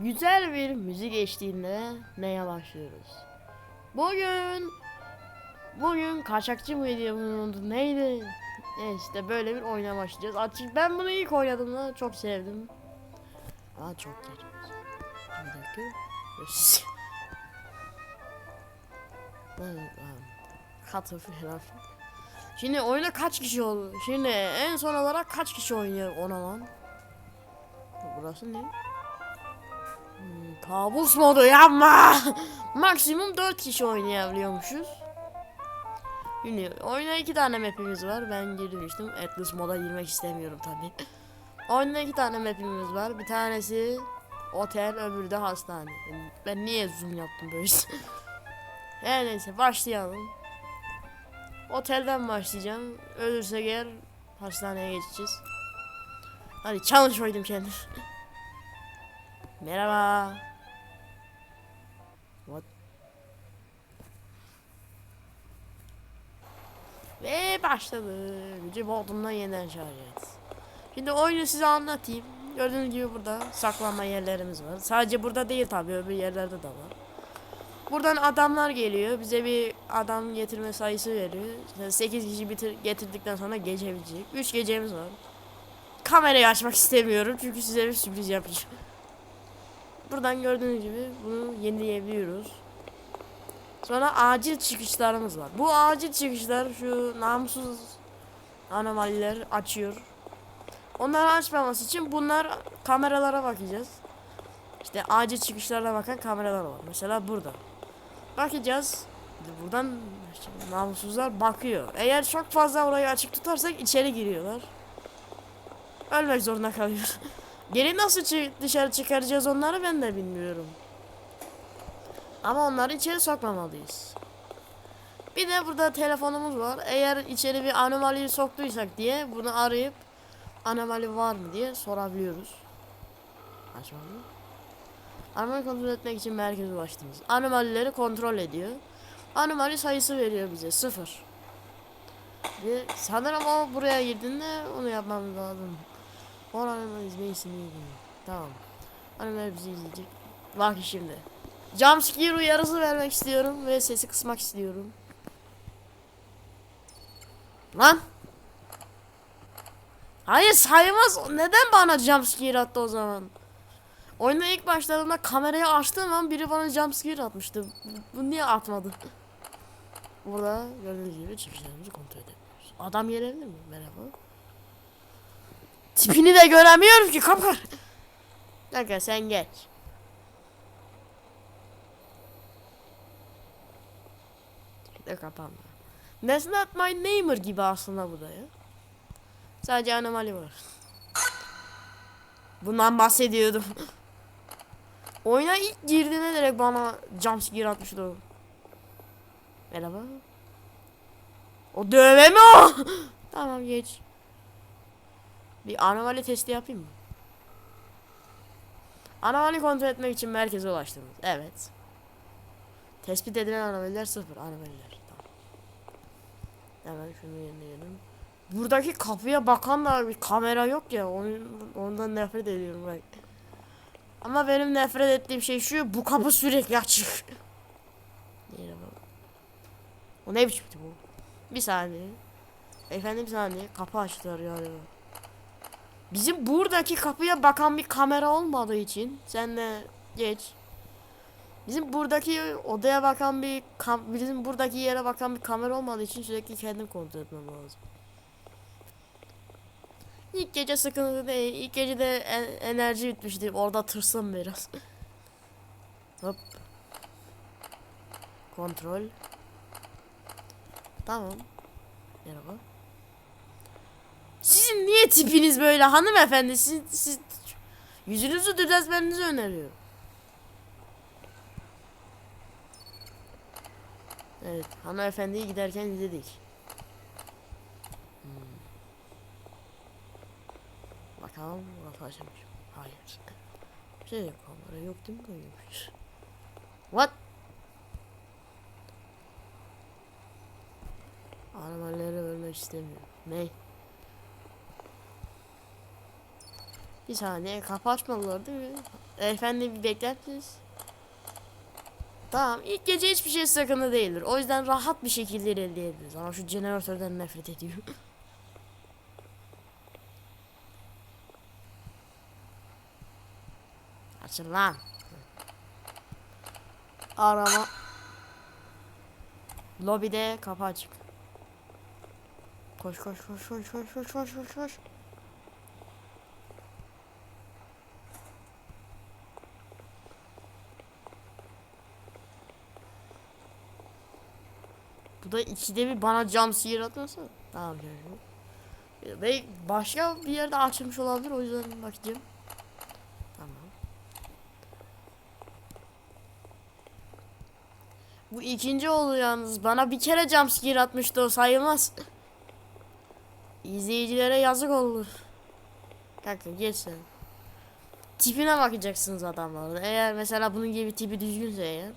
güzel bir müzik eşliğinde neye başlıyoruz? Bugün bugün kaçakçı bunun adı neydi? E işte böyle bir oyuna başlayacağız. Açık ben bunu ilk oynadığımda çok sevdim. Aa çok geç. Bir dakika. Ben- ben- Katı falan. Şimdi oyuna kaç kişi oldu? Şimdi en son olarak kaç kişi oynuyor ona lan? Burası ne? Hmm, kabus modu yapma. Maksimum 4 kişi oynayabiliyormuşuz. Şimdi oyuna iki tane map'imiz var. Ben girmiştim. Atlas moda girmek istemiyorum tabi. Oyunda iki tane map'imiz var. Bir tanesi otel, öbürü de hastane. Ben niye zoom yaptım böyle? Her neyse başlayalım. Otelden başlayacağım. Ölürsek eğer hastaneye geçeceğiz. Hadi challenge koydum kendim. Merhaba. What? Ve başladı. Gücü modundan yeniden şarj. Şimdi oyunu size anlatayım. Gördüğünüz gibi burada saklanma yerlerimiz var. Sadece burada değil tabii öbür yerlerde de var. Buradan adamlar geliyor. Bize bir adam getirme sayısı veriyor. İşte 8 kişi bitir getirdikten sonra gece bitecek. 3 gecemiz var. Kamerayı açmak istemiyorum çünkü size bir sürpriz yapacağım. Buradan gördüğünüz gibi bunu yenileyebiliyoruz. Sonra acil çıkışlarımız var. Bu acil çıkışlar şu namussuz anomaliler açıyor. Onları açmaması için bunlar kameralara bakacağız. İşte acil çıkışlarına bakan kameralar var. Mesela burada. Bakacağız. Buradan işte namussuzlar bakıyor. Eğer çok fazla orayı açık tutarsak içeri giriyorlar. Ölmek zorunda kalıyor. Geri nasıl dışarı çıkaracağız onları ben de bilmiyorum. Ama onları içeri sokmamalıyız. Bir de burada telefonumuz var. Eğer içeri bir anomaliyi soktuysak diye bunu arayıp anomali var mı diye sorabiliyoruz. Açmalı. Anomali kontrol etmek için merkeze ulaştınız. Anomalileri kontrol ediyor. Anomali sayısı veriyor bize sıfır. Ve sanırım o buraya girdiğinde onu yapmamız lazım. Oranın izleyicisi neydi? Tamam. Anomali bizi izleyecek. Bak şimdi. Jumpscare uyarısı vermek istiyorum ve sesi kısmak istiyorum. Lan! Hayır saymaz. Neden bana jumpscare attı o zaman? Oyuna ilk başladığımda kamerayı açtığım an biri bana jumpscare atmıştı. Bu niye atmadı? Burada gördüğünüz gibi çıkışlarımızı kontrol edebiliyoruz. Adam gelebilir mi? Merhaba. Tipini de göremiyorum ki kapar. Dakika sen geç. de kapandı. That's not my neighbor gibi aslında bu da ya. Sadece anomali var. Bundan bahsediyordum. Oyuna ilk girdiğinde direkt bana jumpscare atmıştı o. Merhaba. O dövme mi o? tamam geç. Bir anomali testi yapayım mı? Anomali kontrol etmek için merkeze ulaştınız. Evet. Tespit edilen anomaliler sıfır anomaliler. Tamam. Hemen şunu yenileyelim. Buradaki kapıya bakan da bir kamera yok ya. Onu, ondan nefret ediyorum ben. Ama benim nefret ettiğim şey şu. Bu kapı sürekli açık. O ne biçim bu? Bir saniye. Efendim bir saniye. Kapı açtılar yani. Bizim buradaki kapıya bakan bir kamera olmadığı için sen de geç. Bizim buradaki odaya bakan bir bizim buradaki yere bakan bir kamera olmadığı için sürekli kendim kontrol etmem lazım. İlk gece sıkıntı değil. İlk gece de en- enerji bitmişti. Orada tırsım biraz. Hop. Kontrol. Tamam. Merhaba. Sizin niye tipiniz böyle hanımefendi? Siz, siz yüzünüzü düzeltmenizi öneriyorum. Evet, hanımefendiyi giderken izledik. Hmm. Bakalım burası açılmış. Hayır. Bir şey kamera yok değil mi koyuyormuş? What? Animalleri ölmek istemiyorum. Ne? Bir saniye kapı açmadılar değil mi? Efendi bir bekler misiniz? Tamam ilk gece hiçbir şey sakınlı değildir. O yüzden rahat bir şekilde ilerleyebiliriz. Ama şu jeneratörden nefret ediyorum. Açın lan. Arama. Lobide kapı açık. Koş koş koş koş koş koş koş koş koş. Bu da ikide bir bana cam sihir atıyorsa. Tamam canım. Ve başka bir yerde açılmış olabilir o yüzden bakacağım. Tamam. Bu ikinci oldu yalnız. Bana bir kere jumpscare atmıştı o sayılmaz. İzleyicilere yazık olur. Kanka geç sen. Tipine bakacaksınız adamların. Eğer mesela bunun gibi tipi düzgünse eğer.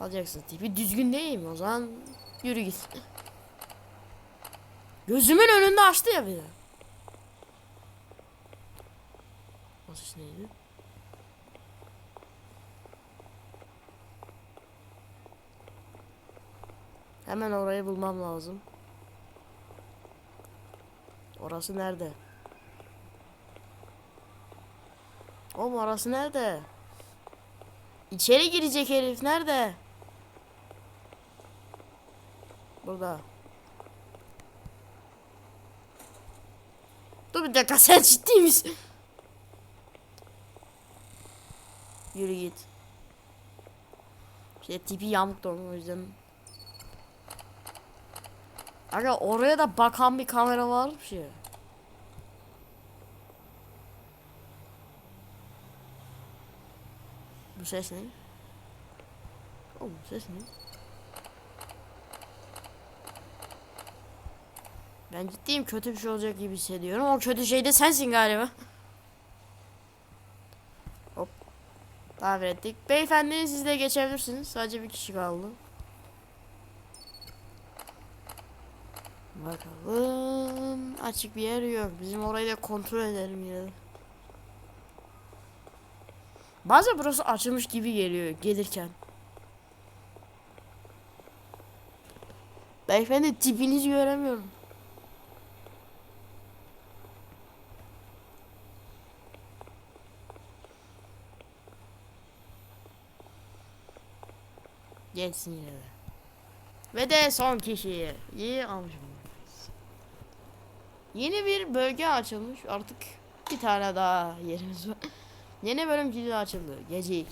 Alacaksın. Tipi düzgün değil mi? O zaman yürü git. Gözümün önünde açtı ya bir ses neydi? Hemen orayı bulmam lazım. Orası nerede? Oğlum orası nerede? İçeri girecek herif nerede? Burada. Dur bir dakika sen ciddi misin? Yürü git. Şey tipi yamuk da o yüzden. Aga oraya da bakan bir kamera varmış ya. Bu ses ne? Oğlum ses ne? Ben ciddiyim kötü bir şey olacak gibi hissediyorum. O kötü şey de sensin galiba. Hop. Tamir ettik. Beyefendi siz de geçebilirsiniz. Sadece bir kişi kaldı. Bakalım. Açık bir yer yok. Bizim orayı da kontrol edelim yine. de. Bazen burası açılmış gibi geliyor gelirken. Beyefendi tipinizi göremiyorum. Geçsin yine de. Ve de son kişi. İyi almışım. Yeni bir bölge açılmış. Artık bir tane daha yerimiz var. Yeni bölüm kilidi açıldı. Gece 2.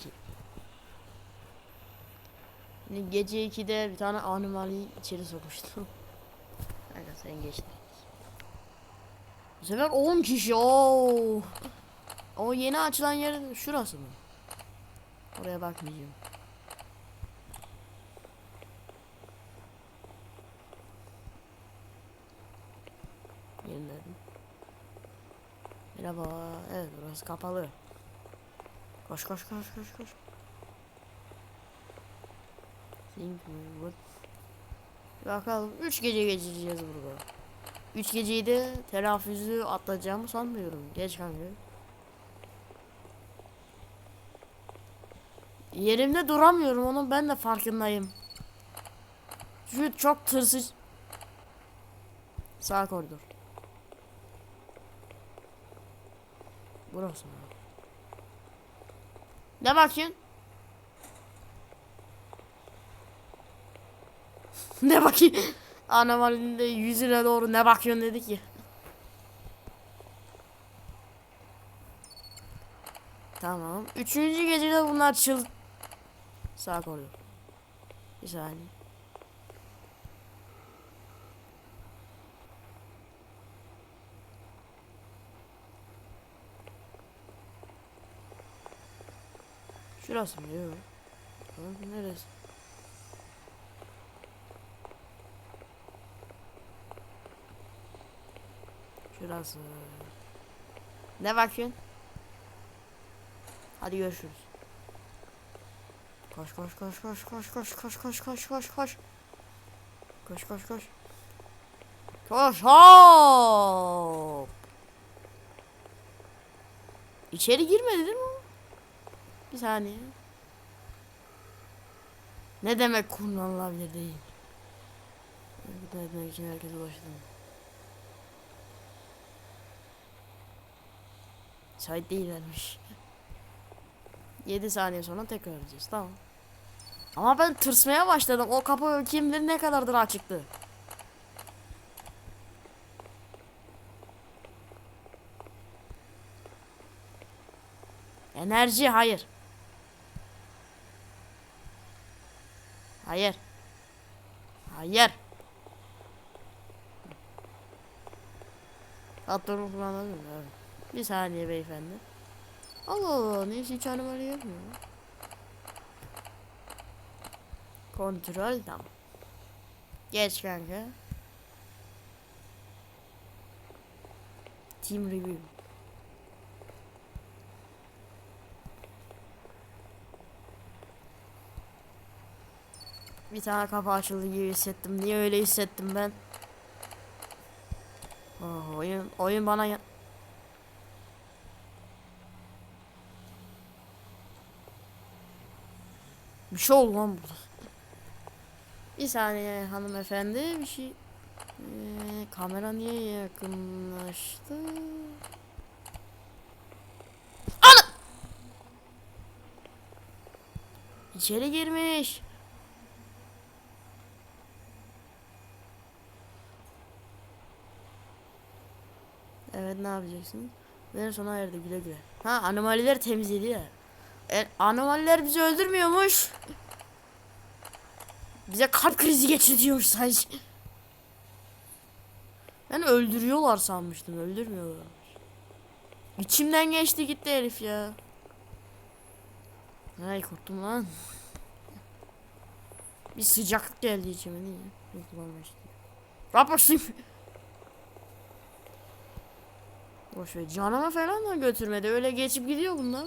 Şimdi gece 2'de bir tane anomali içeri sokmuştum. Kanka sen geçtin. Bu sefer 10 kişi. Oo. O yeni açılan yer şurası mı? Oraya bakmayacağım. Yeniledim. Merhaba. Evet burası kapalı. Koş koş koş koş koş. Think what? Bakalım 3 gece geçireceğiz burada. 3 geceyi de telaffuzu atlayacağımı sanmıyorum. Geç kanka. Yerimde duramıyorum onun ben de farkındayım. Çünkü çok tırsız. Sağ koridor. Burası mı? Ne bakıyorsun? ne bakayım? Anamalinin de yüzüne doğru ne bakıyorsun dedi ki. Tamam. Üçüncü gecede bunlar çıl... Sağ koridor. Bir saniye. Şurası mı? Yok. Neresi? Şurası. Ne bakıyorsun? Hadi görüşürüz. Koş koş koş koş koş koş koş koş koş koş koş. Koş koş koş. Koş hop. İçeri girmedi değil mi? Bir saniye. Ne demek kullanılabilir değil? Da etmek için herkese ulaştım. Sait değillermiş. 7 saniye sonra tekrar edeceğiz. Tamam. Ama ben tırsmaya başladım. O kapı kim bilir ne kadardır açıktı. Enerji hayır. Hayır. Hayır. Mı? Evet. Bir saniye beyefendi. Allah Allah neyse hiç animali yapmıyor. Kontrol tamam. Geç kanka. Team review. Bir tane kapı açıldı gibi hissettim. Niye öyle hissettim ben? Oh, oyun oyun bana ya- Bir şey oldu lan burada. Bir saniye hanımefendi bir şey Ee, kamera niye yakınlaştı? Ana! İçeri girmiş. Evet ne yapacaksın? Ve sona erdi güle güle. Ha anomaliler temizledi ya. E, anomaliler bizi öldürmüyormuş. Bize kalp krizi geçiriyormuş sadece. Ben öldürüyorlar sanmıştım. Öldürmüyorlar. İçimden geçti gitti herif ya. Ay korktum lan. Bir sıcaklık geldi içime niye? Uykulanmıştım. Raporsayım. Boş ver. Canıma falan da götürmedi. Öyle geçip gidiyor bunlar.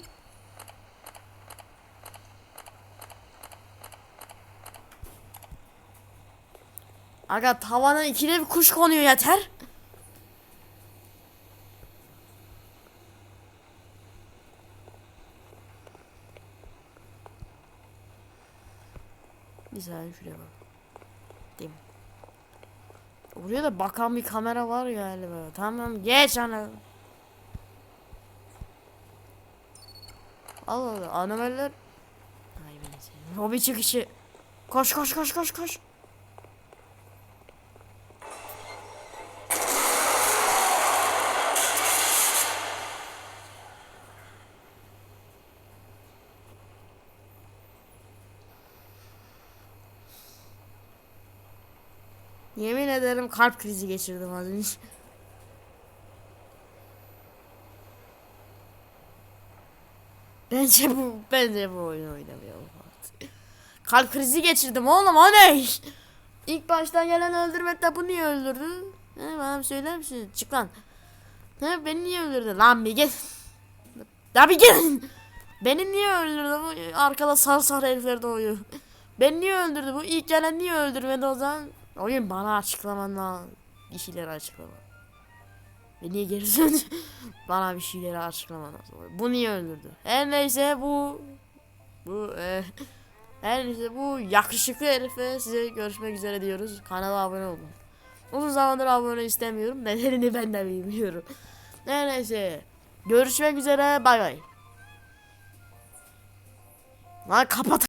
Aga tavana ikide bir kuş konuyor yeter. Bir saniye şuraya bak. Değil mi? Oraya da bakan bir kamera var galiba. Tamam geç ana. Allah Allah anomaliler. Ay ben. Hobi çıkışı. Koş koş koş koş koş. Yemin ederim kalp krizi geçirdim az önce. Bence bu, bence bu oyunu oynamayalım artık. Kalp krizi geçirdim oğlum o ne? İlk baştan gelen öldürmekle bu niye öldürdü? He, bana bir söyler misin? Çık lan. He, beni niye öldürdü? Lan bir gel. Ya bir gel. Beni niye öldürdü bu? Arkada sarı sarı herifler doğuyor. Beni niye öldürdü bu? İlk gelen niye öldürmedi o zaman? Oyun bana açıklaman lazım. Bir şeyleri açıklama. Ve niye geri döndü? bana bir şeyleri açıklaman lazım. Bu niye öldürdü? Her neyse bu bu e, her neyse bu yakışıklı herife size görüşmek üzere diyoruz. Kanala abone olun. Uzun zamandır abone istemiyorum. Nedenini ben de bilmiyorum. Her neyse. Görüşmek üzere. Bay bay. Lan kapat.